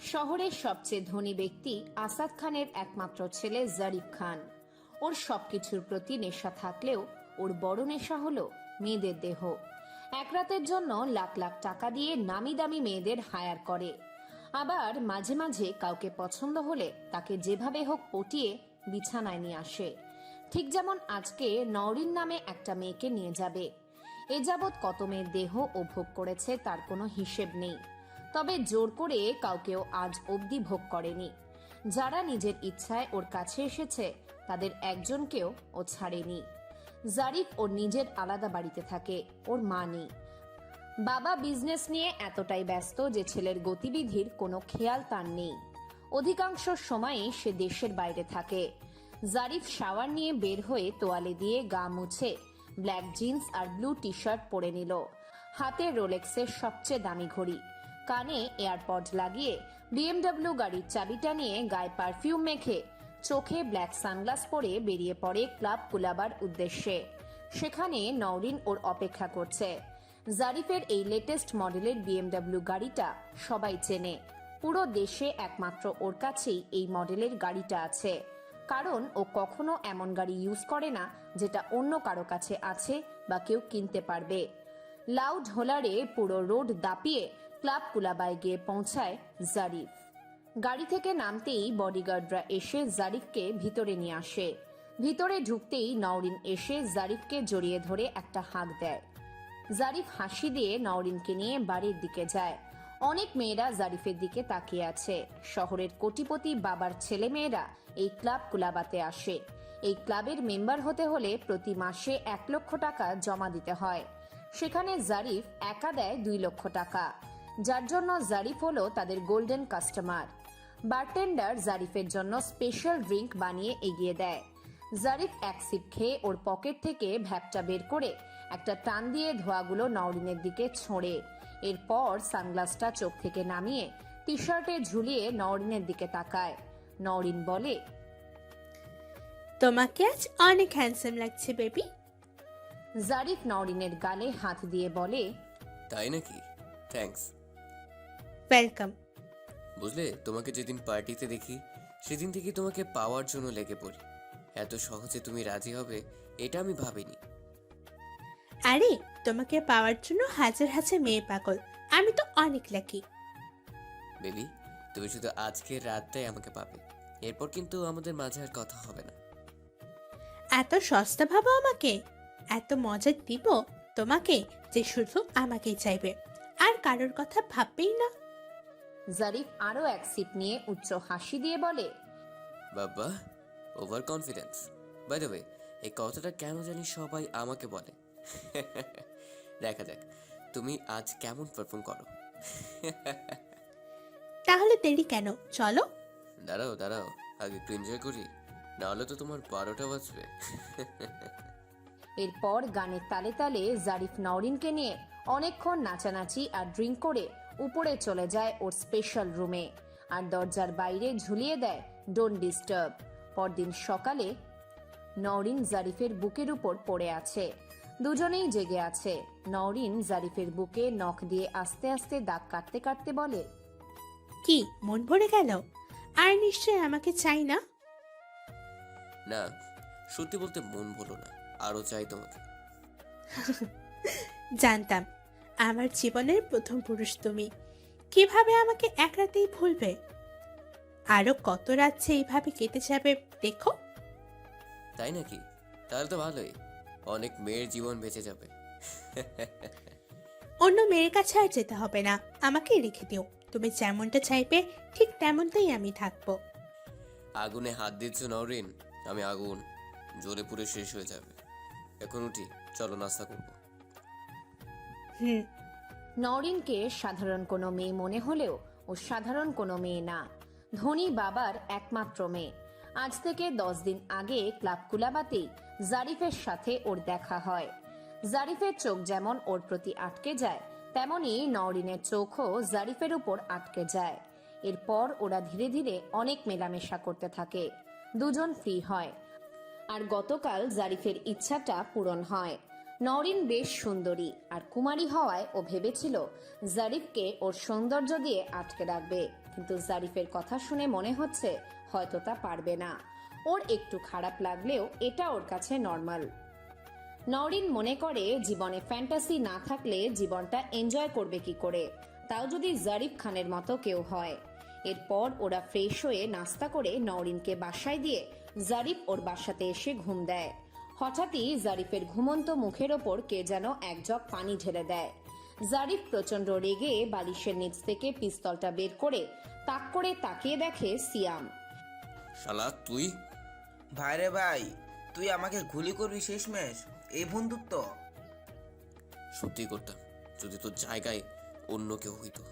শহরের সবচেয়ে ধনী ব্যক্তি আসাদ খানের একমাত্র ছেলে জারিফ খান। ওর সবকিছুর প্রতি নেশা থাকলেও ওর বড় নেশা হলো মেয়েদের দেহ। এক রাতের জন্য লাখ লাখ টাকা দিয়ে নামি দামি মেয়েদের হায়ার করে। আবার মাঝে মাঝে কাউকে পছন্দ হলে তাকে যেভাবে হোক পটিয়ে বিছানায় নিয়ে আসে। ঠিক যেমন আজকে নওরিন নামে একটা মেয়েকে নিয়ে যাবে। এ যাবৎ কত মেয়ের দেহ ও ভোগ করেছে তার কোনো হিসেব নেই। তবে জোর করে কাউকেও আজ অবধি ভোগ করেনি। যারা নিজের ইচ্ছায় ওর কাছে এসেছে, তাদের একজনকেও ও ছাড়েনি। জারিফ ওর নিজের আলাদা বাড়িতে থাকে, ওর মা নেই। বাবা বিজনেস নিয়ে এতটাই ব্যস্ত যে ছেলের গতিবিধির কোনো খেয়াল তার নেই। অধিকাংশ সময়ই সে দেশের বাইরে থাকে। জারিফ শাওয়ার নিয়ে বের হয়ে তোয়ালে দিয়ে গা মুছে ব্ল্যাক জিন্স আর ব্লু টি শার্ট পরে নিল। হাতে রোলেক্সের সবচেয়ে দামি ঘড়ি। কানে এয়ারপড লাগিয়ে বিএমডব্লিউ গাড়ির চাবিটা নিয়ে গায়ে পারফিউম মেখে চোখে ব্ল্যাক সানগ্লাস পরে বেরিয়ে পড়ে ক্লাব কুলাবার উদ্দেশ্যে। সেখানে নওরিন ওর অপেক্ষা করছে। জারিফের এই লেটেস্ট মডেলের বিএমডব্লিউ গাড়িটা সবাই চেনে। পুরো দেশে একমাত্র ওর কাছেই এই মডেলের গাড়িটা আছে। কারণ ও কখনো এমন গাড়ি ইউজ করে না যেটা অন্য কারও কাছে আছে বা কেউ কিনতে পারবে। লাউড হোলারে পুরো রোড দাপিয়ে ক্লাব কুলাবায় গিয়ে পৌঁছায় জারিফ। গাড়ি থেকে নামতেই বডিগার্ডরা এসে জারিফকে ভিতরে নিয়ে আসে। ভিতরে ঢুকতেই নওরিন এসে জারিফকে জড়িয়ে ধরে একটা হাঁক দেয়। জারিফ হাসি দিয়ে নওরিনকে নিয়ে বাড়ির দিকে যায়। অনেক মেয়েরা জারিফের দিকে তাকিয়ে আছে। শহরের কোটিপতি বাবার ছেলে মেয়েরা এই ক্লাব কুলাবাতে আসে। এই ক্লাবের মেম্বার হতে হলে প্রতি মাসে এক লক্ষ টাকা জমা দিতে হয়। সেখানে জারিফ একা দেয় দুই লক্ষ টাকা। যার জন্য জারিফ হলো তাদের গোল্ডেন কাস্টমার বারটেন্ডার জারিফের জন্য স্পেশাল ড্রিঙ্ক বানিয়ে এগিয়ে দেয়। জারিফ এক সিপ খেয়ে ওর পকেট থেকে ভ্যাপটা বের করে একটা টান দিয়ে ধোয়াগুলো নওরিনের দিকে ছোঁড়ে। এরপর সানগ্লাসটা চোখ থেকে নামিয়ে টি শার্টে ঝুলিয়ে নওরিনের দিকে তাকায়। নওরিন বলে তোমাকে আজ অনেক হ্যান্ডসাম লাগছে বেবি জারিফ নওরিনের গালে হাত দিয়ে বলে তাই নাকি? থ্যাঙ্কস ওয়েলকাম বুঝলে তোমাকে যেদিন পার্টিতে দেখি সেদিন থেকে তোমাকে পাওয়ার জন্য লেগে পড়ি। এত সহজে তুমি রাজি হবে এটা আমি ভাবিনি। আরে তোমাকে পাওয়ার জন্য হাজার হাজার মেয়ে পাগল। আমি তো অনেক লাকি বেবি তুমি শুধু আজকের রাতটাই আমাকে পাবে। এরপর কিন্তু আমাদের মাঝে আর কথা হবে না। এত সস্তা ভাবো আমাকে। এত মজা দিব তোমাকে যে শুধু আমাকেই চাইবে। আর কারোর কথা ভাববেই না। জারিফ আরও এক সিট নিয়ে উচ্চ হাসি দিয়ে বলে বাবা over confidence by the way এই কথাটা কেন জানি সবাই আমাকে বলে। দেখা যাক তুমি আজ কেমন পারফর্ম করো। তাহলে দেরি কেন? চলো। দাঁড়াও দাঁড়াও আগে একটু এনজয় করি নাহলে তো তোমার বারোটা বাজবে। এরপর গানের তালে তালে জারিফ নওরিনকে নিয়ে অনেকক্ষণ নাচানাচি আর ড্রিঙ্ক করে উপরে চলে যায় ওর স্পেশাল রুমে আর দরজার বাইরে ঝুলিয়ে দেয় ডোন্ট ডিস্টার্ব পরদিন সকালে নওরিন জারিফের বুকের উপর পড়ে আছে। দুজনেই জেগে আছে। নওরিন জারিফের বুকে নখ দিয়ে আস্তে আস্তে দাগ কাটতে কাটতে বলে কি মন ভরে গেল? আর নিশ্চয় আমাকে চাই না? না সত্যি বলতে মন ভুলো না আরও চাই তোমাকে। জানতাম। আমার জীবনের প্রথম পুরুষ তুমি। কীভাবে আমাকে এক রাতেই ভুলবে? আরও কত রাত যে এইভাবে কেটে যাবে দেখো। তাই নাকি? তাহলে তো ভালোই। অনেক মেয়ের জীবন বেঁচে যাবে। অন্য মেয়ের কাছে আর যেতে হবে না। আমাকে রেখে দিও। তুমি যেমনটা চাইবে ঠিক তেমনটাই আমি থাকব। আগুনে হাত দিচ্ছ নরিন আমি আগুন। জ্বলে পুড়ে শেষ হয়ে যাবে। এখন উঠি। চলো নাস্তা করব। হুম। নওরিনকে সাধারণ কোনো মেয়ে মনে হলেও ও সাধারণ কোনো মেয়ে না। ধনী বাবার একমাত্র মেয়ে। আজ থেকে দশ দিন আগে ক্লাব কুলাবাতেই জারিফের সাথে ওর দেখা হয়। জারিফের চোখ যেমন ওর প্রতি আটকে যায়, তেমনি নওরিনের চোখও জারিফের উপর আটকে যায়। এরপর ওরা ধীরে ধীরে অনেক মেলামেশা করতে থাকে। দুজন ফ্রি হয়। আর গতকাল জারিফের ইচ্ছাটা পূরণ হয়। নওরিন বেশ সুন্দরী আর কুমারী হওয়ায় ও ভেবেছিল জারিফকে ওর সৌন্দর্য দিয়ে আটকে রাখবে। কিন্তু জারিফের কথা শুনে মনে হচ্ছে হয়তো তা পারবে না। ওর একটু খারাপ লাগলেও এটা ওর কাছে নর্মাল। নওরিন মনে করে জীবনে ফ্যান্টাসি না থাকলে জীবনটা এনজয় করবে কি করে? তাও যদি জারিফ খানের মতো কেউ হয়। এরপর ওরা ফ্রেশ হয়ে নাস্তা করে নওরিনকে বাসায় দিয়ে জারিফ ওর বাসাতে এসে ঘুম দেয়। হঠাৎই জারিফের ঘুমন্ত মুখের ওপর কে যেন এক জগ পানি ঢেলে দেয়। জারিফ প্রচণ্ড রেগে বালিশের নিচ থেকে পিস্তলটা বের করে তাক করে তাকিয়ে দেখে সিয়াম। শালা তুই? ভাইরে ভাই তুই আমাকে গুলি করবি শেষমেশ? এই বন্ধুত্ব সত্যি করতাম যদি তোর জায়গায় অন্য কেউ হইতো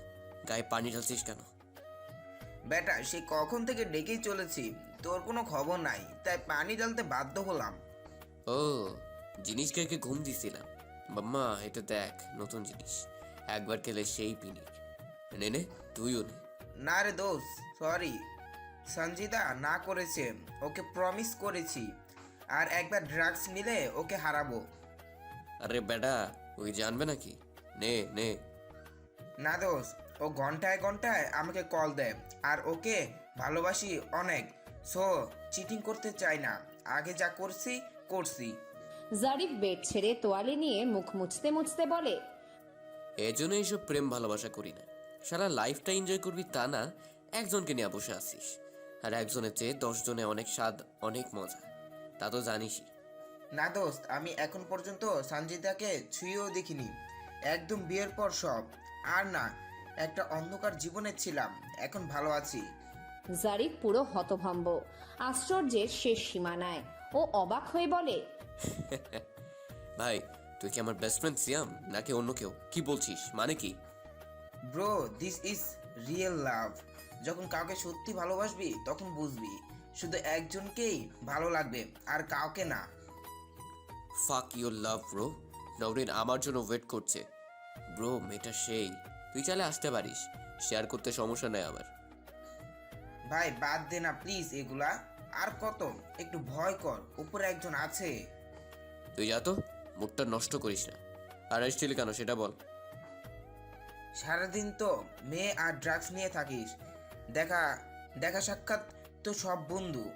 গায়ে পানি ঢালছিস কেন? বেটা সে কখন থেকে ডেকেই চলেছি তোর কোনো খবর নাই তাই পানি ঢালতে বাধ্য হলাম। ও জিনিস খেয়ে ঘুম দিছিলাম। বাম্মা এটা দেখ নতুন জিনিস। একবার খেলে সেই পিনিক। নে নে তুইও নে। না রে দোষ সরি সঞ্জিতা না করেছে ওকে প্রমিস করেছি। আর একবার ড্রাগস নিলে ওকে হারাবো। আরে বেটা ওই জানবে নাকি? নে নে। না দোষ ও ঘন্টায় ঘন্টায় আমাকে কল দেয়। আর ওকে ভালোবাসি অনেক। সো চিটিং করতে চাই না। আগে যা করছি করছি। জারিফ বেড ছেড়ে তোয়ালে নিয়ে মুখ মুছতে মুছতে বলে এজন্য এইসব প্রেম ভালোবাসা করি না। সারা লাইফটা এনজয় করবি তা না একজনকে নিয়ে বসে আসিস আর একজনের চেয়ে দশজনে অনেক স্বাদ অনেক মজা। তা তো জানিসই। না দোস্ত আমি এখন পর্যন্ত সঞ্জিতাকে ছুঁয়েও দেখিনি। একদম বিয়ের পর সব। আর না একটা অন্ধকার জীবনে ছিলাম এখন ভালো আছি। জারিফ পুরো হতভম্ব। আশ্চর্যের শেষ সীমানায়। ও অবাক হয়ে বলে ভাই তুই কি আমার বেস্ট ফ্রেন্ড সিয়াম নাকি অন্য কেউ? কি বলছিস? মানে কি? Bro this is real love যখন কাউকে সত্যি ভালোবাসবি তখন বুঝবি শুধু একজনকেই ভালো লাগবে আর কাউকে না। ফাক ইউর লাভ ব্রো নবরিন আমার জন্য ওয়েট করছে। ব্রো মেয়েটা সেই। তুই চাইলে আসতে পারিস। শেয়ার করতে সমস্যা নাই আমার। ভাই বাদ দে না প্লিজ এগুলা। আর কত? একটু ভয় কর উপরে একজন আছে। তুই যা তো মুডটা নষ্ট করিস না। আর আসছিলি কেন সেটা বল। সারাদিন তো মেয়ে আর ড্রাগস নিয়ে থাকিস। দেখা দেখা সাক্ষাৎ তো সব বন্ধু।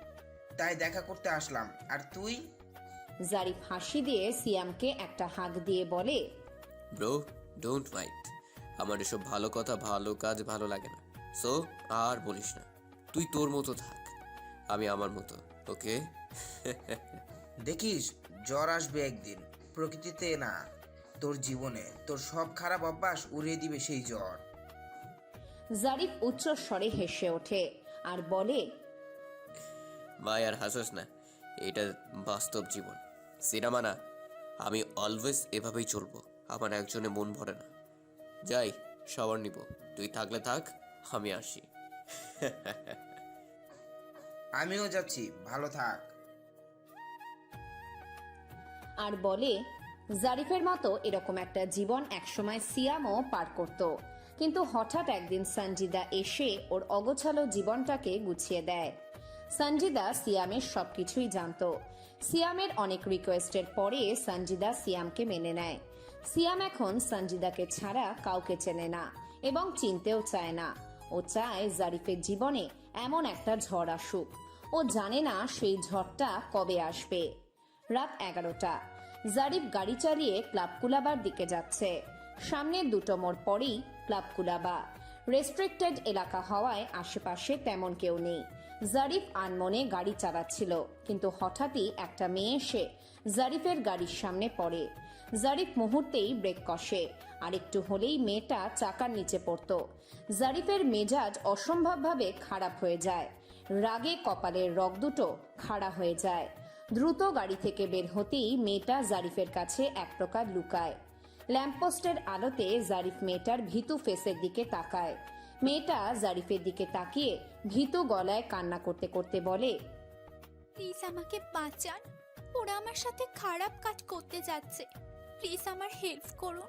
তাই দেখা করতে আসলাম। আর তুই? জারিফ হাসি দিয়ে সিয়ামকে একটা হাঁক দিয়ে বলে ব্রো ডোন্ট মাইন্ড। আমার এসব ভালো কথা ভালো কাজ ভালো লাগে না। সো আর বলিস না। তুই তোর মতো থাক। আমি আমার মতো ওকে? দেখিস জ্বর আসবে একদিন প্রকৃতিতে না তোর জীবনে তোর সব খারাপ অভ্যাস উড়িয়ে দিবে সেই জ্বর। জারিফ উচ্চ স্বরে হেসে ওঠে আর বলে ভাই আর হাসাস না এটা বাস্তব জীবন সিনেমা না আমি অলওয়েজ এভাবেই চলবো আমার একজনে মন ভরে না। যাই সবার নিব তুই থাকলে থাক আমি আসি। আমিও যাচ্ছি, ভালো থাক। আর বলে, জারিফের মতো এরকম একটা জীবন একসময় সিয়ামও পার করত। কিন্তু হঠাৎ একদিন সঞ্জিদা এসে ওর অগোছালো জীবনটাকে গুছিয়ে দেয়। সঞ্জিদা সিয়ামের সবকিছুই জানতো। সিয়ামের অনেক রিকোয়েস্টের পরে সঞ্জিদা সিয়ামকে মেনে নেয়। সিয়াম এখন সঞ্জিদাকে ছাড়া কাউকে চেনে না এবং চিনতেও চায় না। ও চায় জারিফের জীবনে এমন একটা ঝড় আসুক। ও জানে না সেই ঝড়টা কবে আসবে। রাত এগারোটা। জারিফ গাড়ি চালিয়ে ক্লাব কুলাবার দিকে যাচ্ছে। সামনে দুটো মোড় পরেই ক্লাব কুলাবা রেস্ট্রিক্টেড এলাকা হওয়ায় আশেপাশে তেমন কেউ নেই। জারিফ আনমনে গাড়ি চালাচ্ছিল, কিন্তু হঠাৎই একটা মেয়ে এসে জারিফের গাড়ির সামনে পড়ে। জারিফ মুহূর্তেই ব্রেক কষে, আর একটু হলেই মেয়েটা চাকার নিচে পড়তো। জারিফের মেজাজ অসম্ভবভাবে খারাপ হয়ে যায়। রাগে কপালের রগ দুটো খাড়া হয়ে যায়। দ্রুত গাড়ি থেকে বের হতেই মেয়েটা জারিফের কাছে এক প্রকার লুকায়। ল্যাম্পপোস্টের আলোতে জারিফ মেয়েটার ভীতু ফেসের দিকে তাকায়। মেয়েটা জারিফের দিকে তাকিয়ে ভীতু গলায় কান্না করতে করতে বলে প্লিজ আমাকে বাঁচান। ওরা আমার সাথে খারাপ কাজ করতে যাচ্ছে। প্লিজ আমার হেল্প করুন।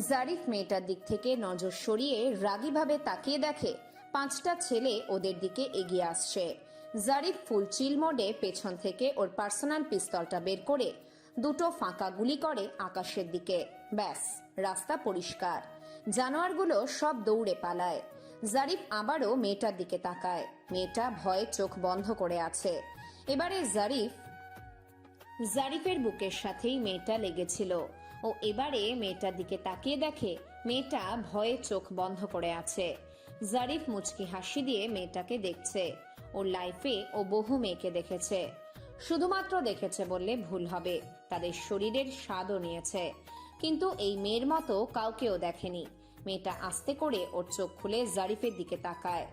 জারিফ মেয়েটার দিক থেকে নজর সরিয়ে রাগীভাবে তাকিয়ে দেখে পাঁচটা ছেলে ওদের দিকে এগিয়ে আসছে। জারিফ ফুল চিল মোডে পেছন থেকে ওর পার্সোনাল পিস্তলটা বের করে দুটো ফাঁকা গুলি করে আকাশের দিকে। ব্যাস, রাস্তা পরিষ্কার। জানোয়ারগুলো সব দৌড়ে পালায়। জারিফ আবারও মেয়েটার দিকে তাকায়। মেয়েটা ভয়ে চোখ বন্ধ করে আছে। এবারে জারিফ, জারিফের বুকের সাথেই মেয়েটা লেগেছিল। ও এবারে মেয়েটার দিকে তাকিয়ে দেখে মেয়েটা ভয়ে চোখ বন্ধ করে আছে। জারিফ মুচকি হাসি দিয়ে মেয়েটাকে দেখছে। ওর লাইফে ও বহু মেয়েকে দেখেছে। শুধুমাত্র দেখেছে বললে ভুল হবে। তাদের শরীরের স্বাদও নিয়েছে। কিন্তু এই মেয়ের মতো কাউকেও দেখেনি। মেয়েটা আস্তে করে ওর চোখ খুলে জারিফের দিকে তাকায়।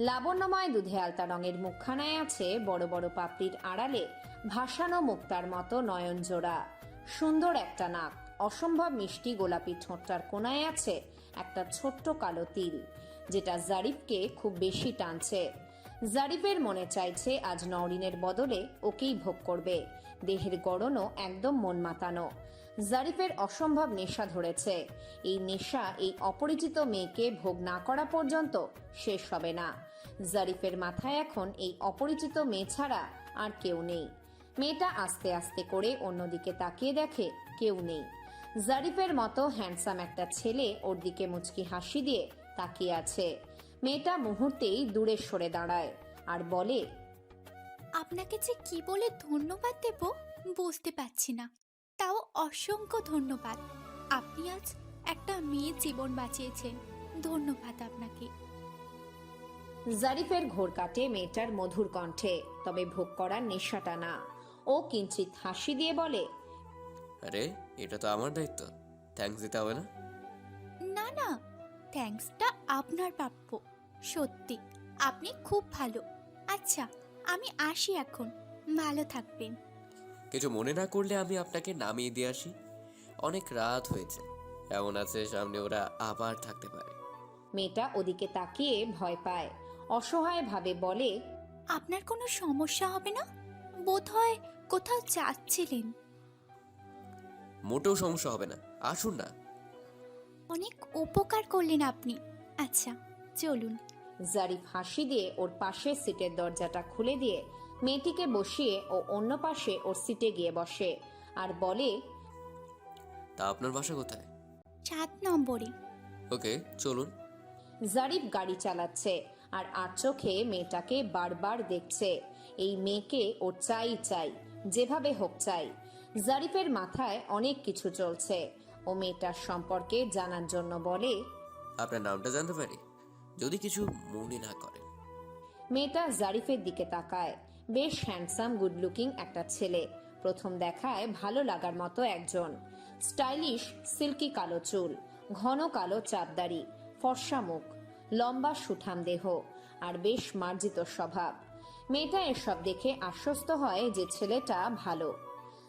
লাবণ্যময় দুধে আলতা রঙের মুখখানায় আছে বড় বড় পাপড়ির আড়ালে ভাসানো মুক্তার মতো নয়ন জোড়া। সুন্দর একটা নাক। অসম্ভব মিষ্টি গোলাপি ঠোঁটটার কোনায় আছে একটা ছোট্ট কালো তিল। যেটা জারিফকে খুব বেশি টানছে। জারিফের মনে চাইছে আজ নওরিনের বদলে ওকেই ভোগ করবে। দেহের গড়নও একদম মন মাতানো। জারিফের অসম্ভব নেশা ধরেছে। এই নেশা এই অপরিচিত মেয়েকে ভোগ না করা পর্যন্ত শেষ হবে না। জারিফের মাথায় এখন এই অপরিচিত মেয়ে ছাড়া আর কেউ নেই। মেয়েটা আস্তে আস্তে করে অন্যদিকে তাকিয়ে দেখে কেউ নেই। জারিফের মতো হ্যান্ডসাম একটা ছেলে ওর দিকে মুচকি হাসি দিয়ে তাকিয়ে আছে। মেয়েটা মুহূর্তেই দূরে সরে দাঁড়ায় আর বলে আপনাকে যে কি বলে ধন্যবাদ দেব বুঝতে পারছি না। তাও অসংখ্য ধন্যবাদ। আপনি আজ একটা মেয়ের জীবন বাঁচিয়েছেন। ধন্যবাদ আপনাকে। জারিফের ঘোর কাটে মেয়েটার মধুর কণ্ঠে তবে ভোগ করার নেশাটা না। ও কিঞ্চিত হাসি দিয়ে বলে আরে এটা তো আমার দায়িত্ব। থ্যাঙ্কস দিতে হবে না? না না থ্যাঙ্কসটা আপনার প্রাপ্য। সত্যি আপনি খুব ভালো। আচ্ছা আমি আসি এখন। ভালো থাকবেন। কিছু মনে না করলে আমি আপনাকে নামিয়ে দিয়ে আসি। অনেক রাত হয়েছে। এমন আছে সামনে ওরা আবার থাকতে পারে। মেয়েটা ওদিকে তাকিয়ে ভয় পায়। অসহায় ভাবে বলে আপনার কোনো সমস্যা হবে না? বোধ হয় কোথাও যাচ্ছিলেন। মোটেও সমস্যা হবে না। আসুন না। অনেক উপকার করলেন আপনি। আচ্ছা চলুন। জারিফ হাসি দিয়ে ওর পাশের সিটের দরজাটা খুলে দিয়ে মেয়েটিকে বসিয়ে ও অন্য পাশে ওর সিটে গিয়ে বসে আর বলে তা আপনার বাসা কোথায়? সাত নম্বরে। ওকে চলুন। জারিফ গাড়ি চালাচ্ছে আর আর চোখে মেয়েটাকে বারবার দেখছে। এই মেয়েকে ওর চাই চাই যেভাবে হোক চাই। জারিফের মাথায় অনেক কিছু চলছে। ও মেয়েটার সম্পর্কে জানার জন্য বলে আপনার নামটা জানতে পারি? যদি কিছু মনে না করেন মেয়েটা জারিফের দিকে তাকায়। বেশ হ্যান্ডসাম গুড লুকিং একটা ছেলে। প্রথম দেখায় ভালো লাগার মতো একজন। স্টাইলিশ সিল্কি কালো চুল ঘন কালো চাপদারি ফর্সা মুখ লম্বা সুঠাম দেহ আর বেশ মার্জিত স্বভাব। মেয়েটা এসব দেখে আশ্বস্ত হয় যে ছেলেটা ভালো।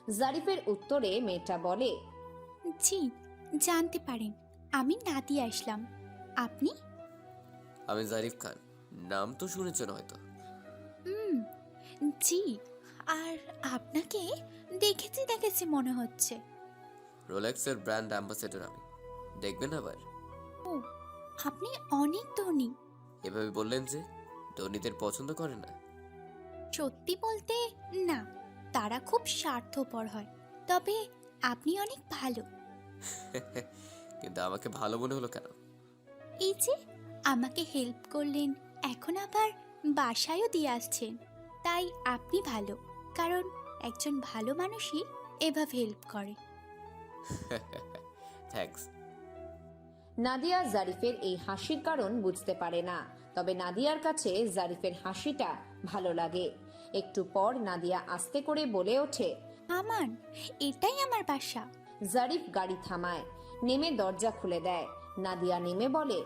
জারিফের উত্তরে মেয়েটা বলে জি জানতে পারেন আমি নাদিয়া আসলাম। আপনি? আমি জারিফ খান। নাম তো শুনেছেন হয়তো। হুম জি। আর আপনাকে দেখেছি দেখেছি মনে হচ্ছে। রোলেক্সের ব্র্যান্ড অ্যাম্বাসেডর আমি। দেখবেন আবার? ও আপনি অনেক ধনী। এভাবে বললেন যে ধনীদের পছন্দ করে না। সত্যি বলতে না। তারা খুব স্বার্থপর হয়। তবে আপনি অনেক ভালো। কিন্তু আমাকে ভালো মনে হলো কেন? এই যে আমাকে হেল্প করলেন এখন আবার বাসায়ও দিয়ে আসছেন। তাই আপনি ভালো কারণ একজন ভালো মানুষই এভাবে হেল্প করে। থ্যাঙ্কস নাদিয়া জারিফের এই হাসির কারণ বুঝতে পারে না তবে নাদিয়ার কাছে জারিফের হাসিটা ভালো লাগে। একটু পর নাদিয়া আস্তে করে বলে ওঠে আমান এটাই আমার বাসা। জারিফ গাড়ি থামায় নেমে দরজা খুলে দেয়। নাদিয়া নেমে বলে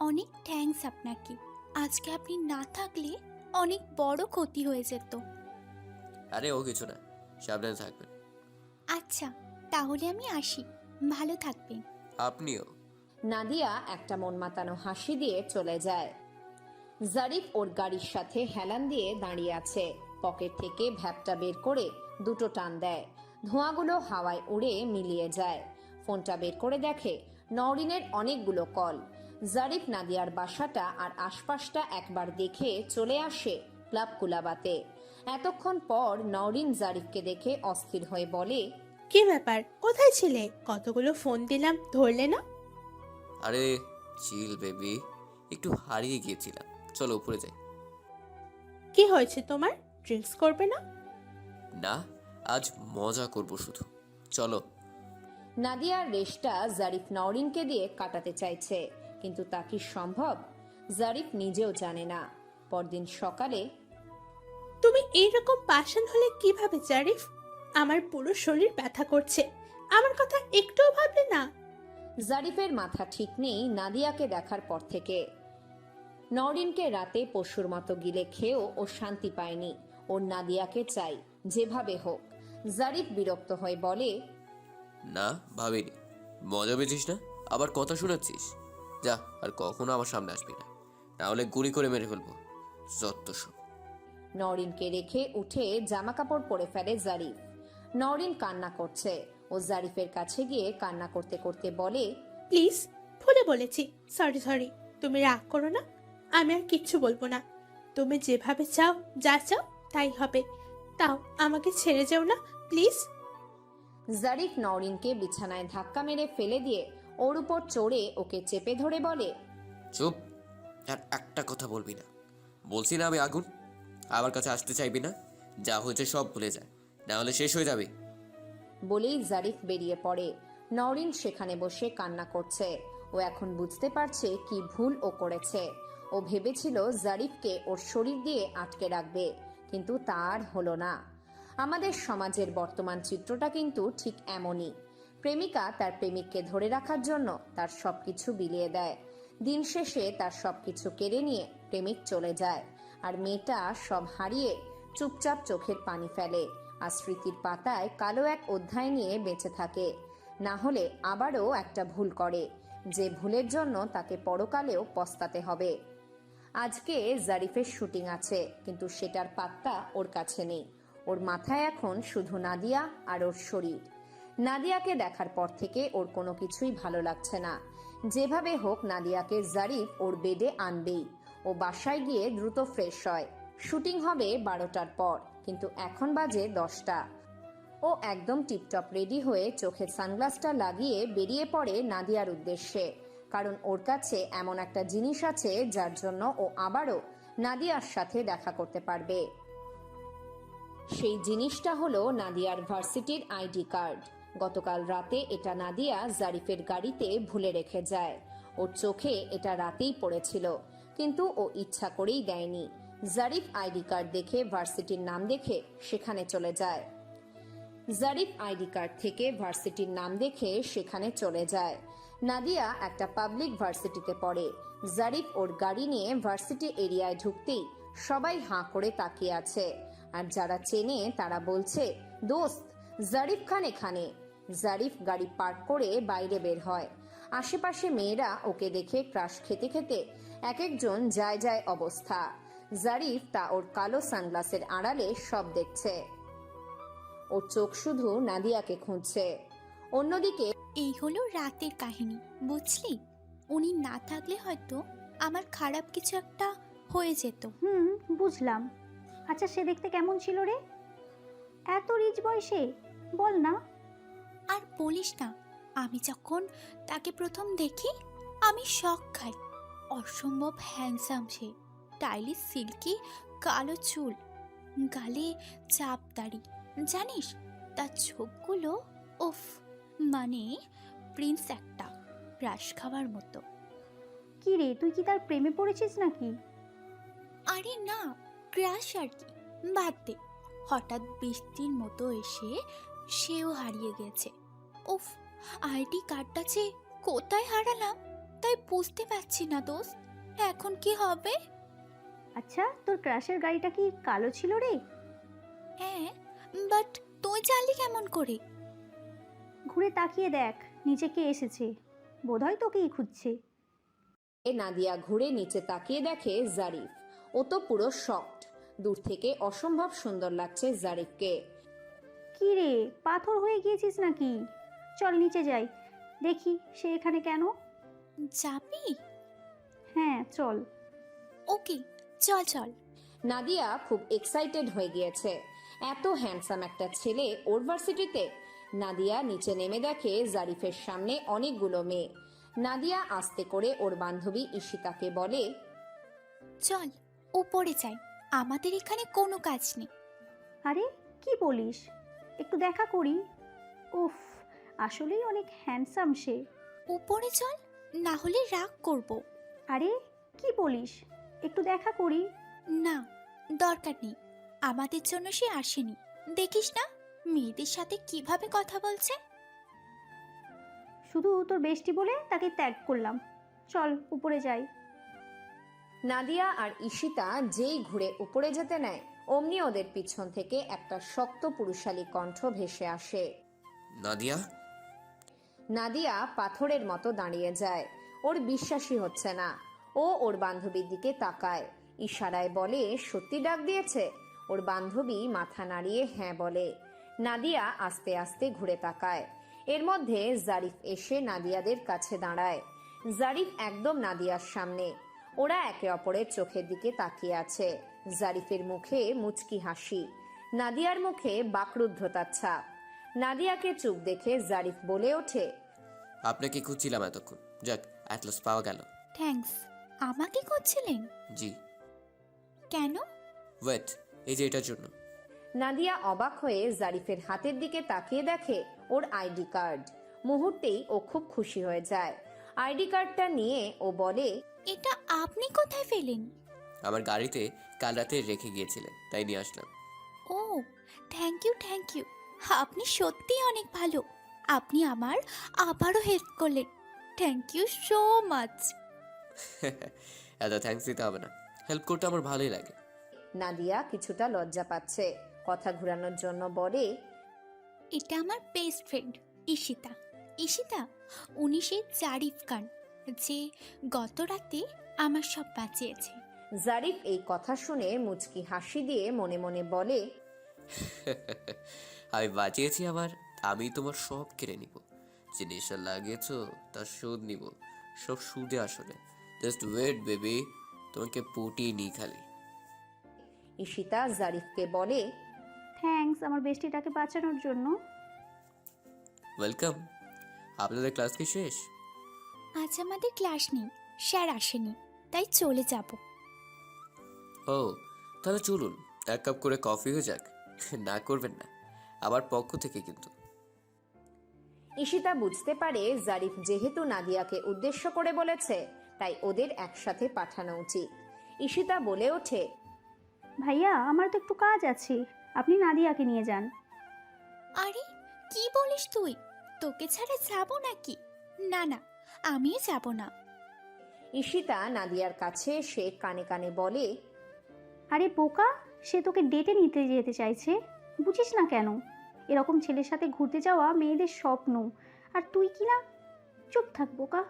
অনেক থ্যাঙ্কস আপনাকে। আজকে আপনি না থাকলে অনেক বড় ক্ষতি হয়ে যেত। আরে ও কিছু না সাবধানে থাকবেন। আচ্ছা তাহলে আমি আসি। ভালো থাকবেন। আপনিও। নাদিয়া একটা মন মাতানো হাসি দিয়ে চলে যায়। জারিফ ওর গাড়ির সাথে হেলান দিয়ে দাঁড়িয়ে আছে। পকেট থেকে ভ্যাপটা বের করে দুটো টান দেয়। ধোঁয়াগুলো হাওয়ায় উড়ে মিলিয়ে যায়। ফোনটা বের করে দেখে নওরিনের অনেকগুলো কল। জারিফ নাদিয়ার বাসাটা আর আশপাশটা একবার দেখে চলে আসে ক্লাব কুলাবাতে এতক্ষণ পর নওরিন জারিফকে দেখে অস্থির হয়ে বলে কি ব্যাপার? কোথায় ছিলে? কতগুলো ফোন দিলাম ধরলে না? আরে চিল বেবি একটু হারিয়ে গিয়েছিলাম। চলো উপরে যাই। কি হয়েছে তোমার? ড্রিঙ্কস করবে না? না আজ মজা করব শুধু। চলো। নাদিয়ার রেশটা জারিফ নওরিনকে দিয়ে কাটাতে চাইছে কিন্তু তা কি সম্ভব? জারিফ নিজেও জানে না। পরদিন সকালে তুমি এইরকম পাষাণ হলে কীভাবে জারিফ? আমার পুরো শরীর ব্যথা করছে। আমার কথা একটুও ভাবলে না। জারিফের মাথা ঠিক নেই নাদিয়াকে দেখার পর থেকে। নওরিনকে রাতে পশুর মতো গিলে খেয়েও ও শান্তি পায়নি। ওর নাদিয়াকে চাই যেভাবে হোক। জারিফ বিরক্ত হয়ে বলে না ভাবিনি মজা পেয়েছিস না? আবার কথা শোনাচ্ছিস? যা আর কখনো আমার সামনে আসবি না। নাহলে গুলি করে মেরে ফেলব। যত সব। নওরিনকে রেখে উঠে জামা কাপড় পরে ফেলে জারিফ। নরিন কান্না করছে। ও জারিফের কাছে গিয়ে কান্না করতে করতে বলে প্লিজ ভুলে বলেছি। সরি সরি তুমি রাগ করো না। আমি আর কিচ্ছু বলব না। তুমি যেভাবে চাও যা চাও তাই হবে। তাও আমাকে ছেড়ে যেও না প্লিজ। জারিফ নওরিনকে বিছানায় ধাক্কা মেরে ফেলে দিয়ে ওর উপর চড়ে ওকে চেপে ধরে বলে চুপ আর একটা কথা বলবি না। বলছি না আমি আগুন আমার কাছে আসতে চাইবি না যা হয়েছে সব ভুলে যায় না হলে শেষ হয়ে যাবে। বলেই জারিফ বেরিয়ে পড়ে। নওরিন সেখানে বসে কান্না করছে। ও এখন বুঝতে পারছে কি ভুল ও করেছে। ও ভেবেছিল জারিফকে ওর শরীর দিয়ে আটকে রাখবে। কিন্তু তার হলো না। আমাদের সমাজের বর্তমান চিত্রটা কিন্তু ঠিক এমনই। প্রেমিকা তার প্রেমিককে ধরে রাখার জন্য তার সবকিছু বিলিয়ে দেয়। দিন শেষে তার সবকিছু কেড়ে নিয়ে প্রেমিক চলে যায় আর মেয়েটা সব হারিয়ে চুপচাপ চোখের পানি ফেলে আর স্মৃতির পাতায় কালো এক অধ্যায় নিয়ে বেঁচে থাকে। না হলে আবারও একটা ভুল করে, যে ভুলের জন্য তাকে পরকালেও পস্তাতে হবে। আজকে জারিফের শুটিং আছে, কিন্তু সেটার পাত্তা ওর কাছে নেই। ওর মাথায় এখন শুধু নাদিয়া আর ওর শরীর। নাদিয়াকে দেখার পর থেকে ওর কোনো কিছুই ভালো লাগছে না। যেভাবে হোক নাদিয়াকে জারিফ ওর বেডে আনবেই। ও বাসায় গিয়ে দ্রুত ফ্রেশ হয়। শুটিং হবে বারোটার পর, কিন্তু এখন বাজে দশটা। ও একদম টিপটপ রেডি হয়ে চোখে সানগ্লাসটা লাগিয়ে বেরিয়ে পড়ে নাদিয়ার উদ্দেশ্যে। কারণ ওর কাছে এমন একটা জিনিস আছে যার জন্য ও আবারও নাদিয়ার সাথে দেখা করতে পারবে। সেই জিনিসটা হলো নাদিয়ার ভার্সিটির আইডি কার্ড। গতকাল রাতে এটা নাদিয়া জারিফের গাড়িতে ভুলে রেখে যায়। ওর চোখে এটা রাতেই পড়েছিল, কিন্তু ও ইচ্ছা করেই দেয়নি। জারিফ আইডি কার্ড দেখে ভার্সিটির নাম দেখে সেখানে চলে যায়। জারিফ আইডি কার্ড থেকে ভার্সিটির নাম দেখে সেখানে চলে যায়। নাদিয়া একটা পাবলিক ভার্সিটিতে পড়ে। জারিফ ওর গাড়ি নিয়ে ভার্সিটি এরিয়ায় ঢুকতেই সবাই হাঁ করে তাকিয়ে আছে। আর যারা চেনে, তারা বলছে, দোস্ত, জারিফ খান এখানে। জারিফ গাড়ি পার্ক করে বাইরে বের হয়। আশেপাশে মেয়েরা ওকে দেখে ক্রাশ খেতে খেতে এক একজন যায় যায় অবস্থা। জারিফ তা ওর কালো সানগ্লাসের আড়ালে সব দেখছে। ওর চোখ শুধু নাদিয়াকে খুঁজছে। অন্যদিকে এই হলো রাতের কাহিনী বুঝলি? উনি না থাকলে হয়তো আমার খারাপ কিছু একটা হয়ে যেত। হুম বুঝলাম। আচ্ছা সে দেখতে কেমন ছিল রে? এত রিচ বয়সে? বল না। আর বলিস না আমি যখন তাকে প্রথম দেখি আমি শখ খাই। অসম্ভব হ্যান্ডসাম সে। টাইলিশ সিল্কি কালো চুল গালে চাপ দাড়ি। জানিস তার চোখগুলো ওফ মানে প্রিন্স একটা রাস খাওয়ার মতো। কি রে তুই কি তার প্রেমে পড়েছিস নাকি? আরে না ক্রাশ আর কি বাদ দে। হঠাৎ বৃষ্টির মতো এসে সেও হারিয়ে গেছে। উফ আইডি কার্ডটা যে কোথায় হারালাম তাই বুঝতে পারছি না দোস্ত এখন কি হবে? আচ্ছা তোর ক্রাশের গাড়িটা কি কালো ছিল রে? হ্যাঁ বাট তুই জানলি কেমন করে? ঘুরে তাকিয়ে দেখ নিচে কে এসেছে? বোধহয় তোকেই খুঁজছে। এ নাদিয়া ঘুরে নিচে তাকিয়ে দেখে জারিফ। ও তো পুরো শকড দূর থেকে অসম্ভব সুন্দর লাগছে জারিফকে। কি রে পাথর হয়ে গিয়েছিস নাকি? চল নিচে যাই। দেখি সে এখানে কেন? যাবি? হ্যাঁ চল। ওকে চল চল। নাদিয়া খুব এক্সাইটেড হয়ে গিয়েছে। এত হ্যান্ডসাম একটা ছেলে ওর ভার্সিটিতে নাদিয়া নিচে নেমে দেখে জারিফের সামনে অনেকগুলো মেয়ে। নাদিয়া আস্তে করে ওর বান্ধবী ঈশিতাকে বলে চল উপরে যাই। আমাদের এখানে কোনো কাজ নেই। আরে কি বলিস? একটু দেখা করি। উফ আসলেই অনেক হ্যান্ডসাম সে। উপরে চল না হলে রাগ করব। আরে কি বলিস? একটু দেখা করি। না দরকার নেই। আমাদের জন্য সে আসেনি। দেখিস না? মেয়েদের সাথে কীভাবে কথা বলছে? শুধু তোর বেষ্টি বলে তাকে ত্যাগ করলাম। চল উপরে যাই। নাদিয়া আর ঈশিতা যেই ঘুরে উপরে যেতে নেয় অমনি ওদের পিছন থেকে একটা শক্ত পুরুষালী কণ্ঠ ভেসে আসে। নাদিয়া? নাদিয়া পাথরের মতো দাঁড়িয়ে যায়। ওর বিশ্বাসই হচ্ছে না। ও ওর বান্ধবীর দিকে তাকায়। ইশারায় বলে সত্যি ডাক দিয়েছে? ওর বান্ধবী মাথা নাড়িয়ে হ্যাঁ বলে। নাদিয়া আস্তে আস্তে ঘুরে তাকায়। এর মধ্যে জারিফ এসে নাদিয়াদের কাছে দাঁড়ায়। জারিফ একদম নাদিয়ার সামনে। ওরা একে অপরের চোখের দিকে তাকিয়ে আছে। জারিফের মুখে মুচকি হাসি। নাদিয়ার মুখে বাকরুদ্ধতার ছাপ। নাদিয়াকে চুপ দেখে জারিফ বলে ওঠে আপনাকে খুঁজছিলাম এতক্ষণ। যাক অ্যাটলাস পাওয়া গেল। থ্যাঙ্কস আমাকে করছিলেন জি। কেন? ওয়েট এই যে এটার জন্য। নাদিয়া অবাক হয়ে জারিফের হাতের দিকে তাকিয়ে দেখে ওর আইডি কার্ড। মুহূর্তেই ও খুব খুশি হয়ে যায়। আইডি কার্ডটা নিয়ে ও বলে এটা আপনি কোথায় ফেলেন আমার গাড়িতে কাল রাতে রেখে গিয়েছিলেন তাই নিয়ে আসলাম। ও থ্যাংক ইউ থ্যাংক ইউ আপনি সত্যিই অনেক ভালো। আপনি আমার আবারও হেল্প করলেন। থ্যাংক ইউ সো মাচ এত থ্যাঙ্কস দিতে হবে না। হেল্প করতে আমার ভালোই লাগে। নাদিয়া কিছুটা লজ্জা পাচ্ছে। কথা ঘুরানোর জন্য বলে এটা আমার বেস্ট ফ্রেন্ড ঈশিতা। ঈশিতা উনি সেই জারিফ খান যে গত রাতে আমার সব বাঁচিয়েছে। জারিফ এই কথা শুনে মুচকি হাসি দিয়ে মনে মনে বলে আমি বাঁচিয়েছি আবার আমি তোমার সব কেড়ে নিব। যে নেশা লাগিয়েছ তার শোধ নিব। সব সুদে আসলে। জাস্ট ওয়েট বেবি তোমাকে পটিয়ে নিই খালি। ঈশিতা জারিফকে বলে থ্যাঙ্কস আমার বেষ্টিটাকে বাঁচানোর জন্য। ওয়েলকাম। আপনাদের ক্লাস কি শেষ? আজ আমাদের ক্লাস নেই স্যার আসেনি তাই চলে যাব। ও তাহলে চলুন এক কাপ করে কফি হয়ে যাক। না করবেন না আবার পক্ষ থেকে কিন্তু। ঈশিতা বুঝতে পারে জারিফ যেহেতু নাদিয়াকে উদ্দেশ্য করে বলেছে তাই ওদের একসাথে পাঠানো উচিত। ঈশিতা বলে ওঠে ভাইয়া আমার তো একটু কাজ আছে। আপনি নাদিয়াকে নিয়ে যান। আরে কি বলিস তুই? তোকে ছাড়া যাব নাকি? না না আমিও যাব না। ঈশিতা নাদিয়ার কাছে সে কানে কানে বলে আরে বোকা সে তোকে ডেটে নিতে যেতে চাইছে। বুঝিস না কেন? এরকম ছেলের সাথে ঘুরতে যাওয়া মেয়েদের স্বপ্ন। আর তুই কি না? চুপ থাক বোকা।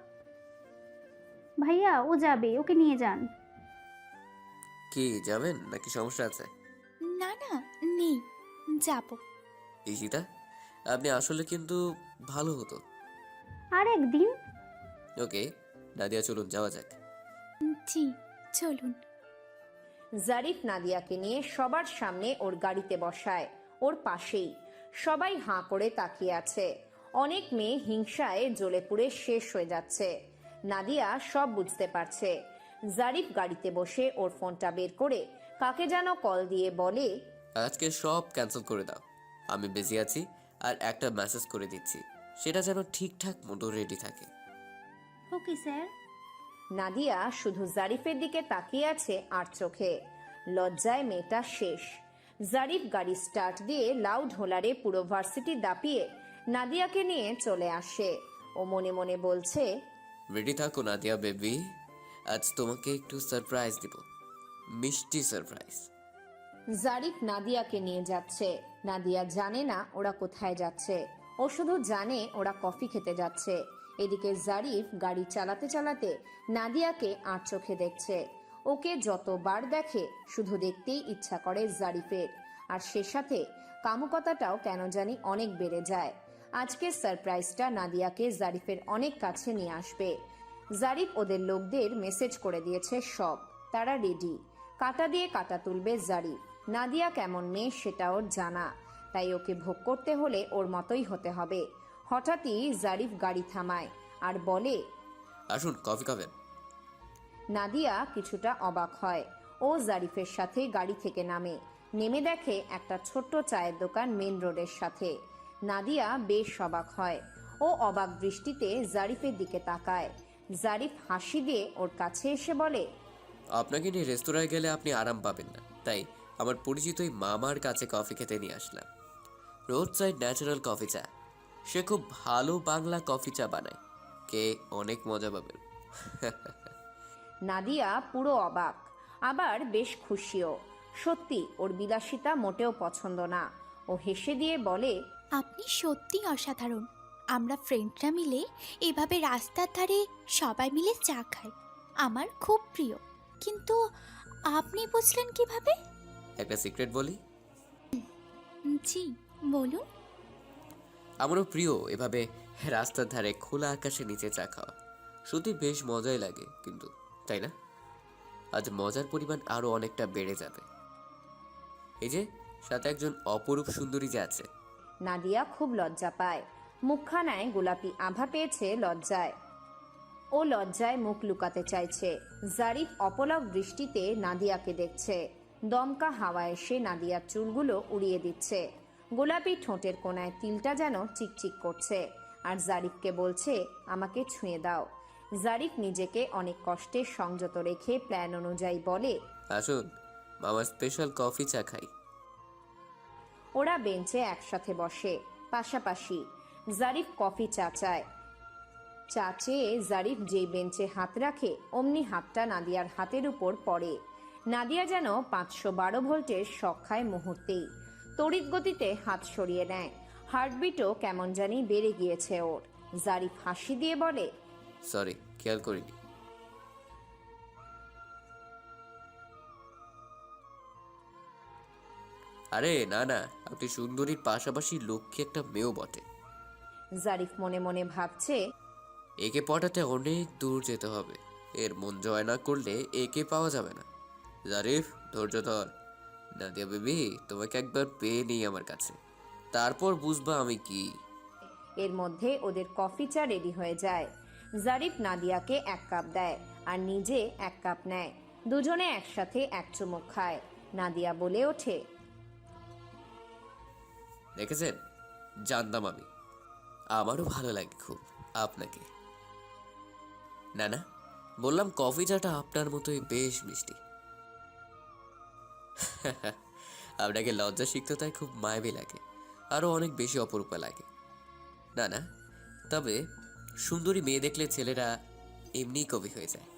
ভাইয়া ও যাবে ওকে নিয়ে যান। কি যাবেন? নাকি সমস্যা আছে? না না নেই যাব। ঈশিতা আপনি আসলে কিন্তু ভালো হতো। আর একদিন? ওকে নাদিয়া চলুন যাওয়া যাক। জি চলুন। জারিফ নাদিয়াকে নিয়ে সবার সামনে ওর গাড়িতে বসায় ওর পাশেই। সবাই হাঁ করে তাকিয়ে আছে। অনেক মেয়ে হিংসায় জ্বলে পুড়ে শেষ হয়ে যাচ্ছে। নাদিয়া সব বুঝতে পারছে। জারিফ গাড়িতে বসে ওর ফোনটা বের করে কাকে যেন কল দিয়ে বলে আজকে সব ক্যান্সেল করে দাও। আমি বিজি আছি আর একটা মেসেজ করে দিচ্ছি। সেটা যেন ঠিকঠাক মতো রেডি থাকে। Okay sir. নাদিয়া শুধু জারিফের দিকে তাকিয়ে আছে আর চোখে। লজ্জায় মেয়েটা শেষ। জারিফ গাড়ি স্টার্ট দিয়ে লাউড হোলারে পুরো ভার্সিটি দাপিয়ে নাদিয়াকে নিয়ে চলে আসে। ও মনে মনে বলছে রেডি থাকো নাদিয়া বেবি আজ তোমাকে একটু সারপ্রাইজ দিব। মিষ্টি সারপ্রাইজ জারিফ নাদিয়াকে নিয়ে যাচ্ছে। নাদিয়া জানে না ওরা কোথায় যাচ্ছে। ও শুধু জানে ওরা কফি খেতে যাচ্ছে। এদিকে জারিফ গাড়ি চালাতে চালাতে নাদিয়াকে আর চোখে দেখছে। ওকে যতবার দেখে শুধু দেখতেই ইচ্ছা করে জারিফের। আর সে সাথে কামুকতাটাও কেন জানি অনেক বেড়ে যায়। আজকের সারপ্রাইজটা নাদিয়াকে জারিফের অনেক কাছে নিয়ে আসবে। জারিফ ওদের লোকদের মেসেজ করে দিয়েছে সব। তারা রেডি কাটা দিয়ে কাটা তুলবে জারিফ নাদিয়া কেমন মেয়ে সেটা ওর জানা। তাই ওকে ভোগ করতে হলে ওর মতোই হতে হবে। হঠাৎই জারিফ গাড়ি থামায় আর বলে আসুন কফি খাবেন। নাদিয়া কিছুটা অবাক হয়। ও জারিফের সাথে গাড়ি থেকে নামে। নেমে দেখে একটা ছোট্ট চায়ের দোকান মেন রোডের সাথে। নাদিয়া বেশ অবাক হয়। ও অবাক দৃষ্টিতে জারিফের দিকে তাকায়। জারিফ হাসি দিয়ে ওর কাছে এসে বলে আপনাকে নিয়ে রেস্তোরাঁয় গেলে আপনি আরাম পাবেন না। তাই আমার পরিচিত ওই মামার কাছে কফি খেতে নিয়ে আসলাম। রোড সাইড ন্যাচারাল কফি চা। সে খুব ভালো বাংলা কফি চা বানায়। কে অনেক মজা পাবেন। নাদিয়া পুরো অবাক। আবার বেশ খুশিও। সত্যি ওর বিলাসিতা মোটেও পছন্দ না। ও হেসে দিয়ে বলে আপনি সত্যি অসাধারণ। আমরা ফ্রেন্ডরা মিলে এভাবে রাস্তার ধারে সবাই মিলে চা খাই। আমার খুব প্রিয়। কিন্তু আপনি বুঝলেন কীভাবে? একটা সিক্রেট বলি। জি বলুন। আমারও প্রিয় এভাবে রাস্তার ধারে খোলা আকাশের নিচে চা খাওয়া। সত্যি বেশ মজাই লাগে কিন্তু তাই না? আজ মজার পরিমাণ আরও অনেকটা বেড়ে যাবে। এই যে সাথে একজন অপরূপ সুন্দরী যে আছে। নাদিয়া খুব লজ্জা পায়। মুখখানায় গোলাপি আভা পেয়েছে লজ্জায়। ও লজ্জায় মুখ লুকাতে চাইছে। জারিফ অপলক দৃষ্টিতে নাদিয়াকে দেখছে। দমকা হাওয়া এসে নাদিয়ার চুলগুলো উড়িয়ে দিচ্ছে। গোলাপি ঠোঁটের কোনায় তিলটা যেন চিকচিক করছে। আর জারিফকে বলছে আমাকে ছুঁয়ে দাও। জারিফ নিজেকে অনেক কষ্টে সংযত রেখে প্ল্যান অনুযায়ী বলে আসুন মামার স্পেশাল কফি চা খাই। ওরা বেঞ্চে একসাথে বসে। পাশাপাশি জারিফ কফি চা চায়। চা চেয়ে জারিফ যেই বেঞ্চে হাত রাখে অমনি হাতটা নাদিয়ার হাতের উপর পড়ে। নাদিয়া যেন পাঁচশো বারো ভোল্টের খায় মুহূর্তেই তড়িৎ গতিতে হাত সরিয়ে নেয়। হার্টবিটও কেমন জানি বেড়ে গিয়েছে ওর। জারিফ হাসি দিয়ে বলে সরি খেয়াল করিনি। আরে না না আপনি সুন্দরীর পাশাপাশি লক্ষ্মী একটা মেয়েও বটে। জারিফ মনে মনে ভাবছে একে পটাতে অনেক দূর যেতে হবে। এর মন জয় না করলে একে পাওয়া যাবে না। জারিফ ধৈর্য ধর। নাদিয়া বেবি তোমাকে একবার পেয়ে নিই আমার কাছে। তারপর বুঝবা আমি কি। এর মধ্যে ওদের কফি চা রেডি হয়ে যায়। জারিফ নাদিয়াকে এক কাপ দেয় আর নিজে এক কাপ নেয়। দুজনে একসাথে এক চুমুক খায়। নাদিয়া বলে ওঠে দেখেছেন? জানতাম আমি। আমারও ভালো লাগে খুব আপনাকে। না না। বললাম কফি চাটা আপনার মতোই বেশ মিষ্টি। আপনাকে লজ্জা সিক্ততায় খুব মায়াবী লাগে আরও অনেক বেশি অপরূপা লাগে। না না। তবে সুন্দরী মেয়ে দেখলে ছেলেরা এমনিই কবি হয়ে যায়।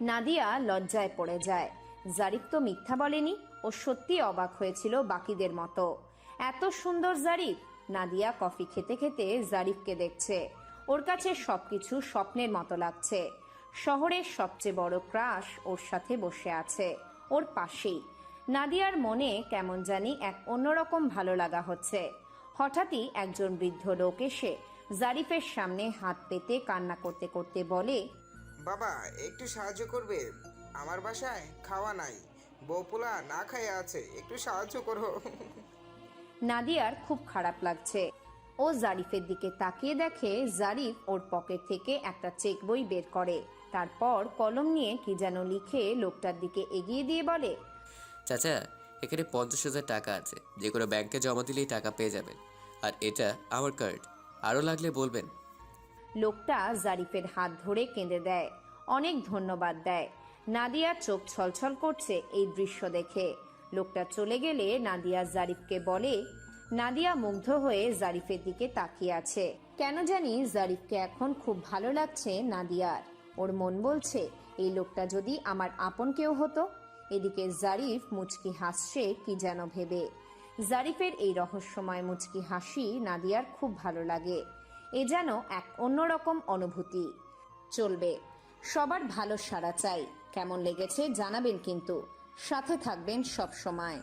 নাদিয়া লজ্জায় পড়ে যায়। জারিফ তো মিথ্যা বলেনি ও সত্যি অবাক হয়েছিল বাকিদের মতো। এত সুন্দর জারিফ, নাদিয়া কফি খেতে খেতে জারিফকে দেখছে। ওর কাছে সবকিছু স্বপ্নের মতো লাগছে। শহরের সবচেয়ে বড় ক্রাশ ওর সাথে বসে আছে ওর পাশেই। নাদিয়ার মনে কেমন জানি এক অন্যরকম ভালো লাগা হচ্ছে। হঠাৎই একজন বৃদ্ধ লোক এসে জারিফের সামনে হাত পেতে কান্না করতে করতে বলে বাবা একটু সাহায্য করবে? আমার বাসায় খাওয়া নাই। বউপোলা না খাইয়ে আছে একটু সাহায্য করো। নাদিয়ার খুব খারাপ লাগছে। ও জারিফের দিকে তাকিয়ে দেখে জারিফ ওর পকেট থেকে একটা চেক বই বের করে। তারপর কলম নিয়ে কি যেন লিখে লোকটার দিকে এগিয়ে দিয়ে বলে চাচা এখানে পঞ্চাশ হাজার টাকা আছে। যে কোনো ব্যাংকে জমা দিলেই টাকা পেয়ে যাবেন। আর এটা আমার কার্ড আরও লাগলে বলবেন। লোকটা জারিফের হাত ধরে কেঁদে দেয় অনেক ধন্যবাদ দেয়। নাদিয়ার চোখ ছলছল করছে এই দৃশ্য দেখে। লোকটা চলে গেলে নাদিয়া জারিফকে বলে নাদিয়া মুগ্ধ হয়ে জারিফের দিকে তাকিয়ে আছে। কেন জানি জারিফকে এখন খুব ভালো লাগছে নাদিয়ার। ওর মন বলছে, এই লোকটা যদি আমার আপন কেউ হতো? এদিকে জারিফ মুচকি হাসছে, কি যেন ভেবে। জারিফের এই রহস্যময় মুচকি হাসি নাদিয়ার খুব ভালো লাগে। এ যেন এক অন্যরকম অনুভূতি। চলবে। সবার ভালো সারা চাই। কেমন লেগেছে জানাবেন কিন্তু। সাথে থাকবেন সব সময়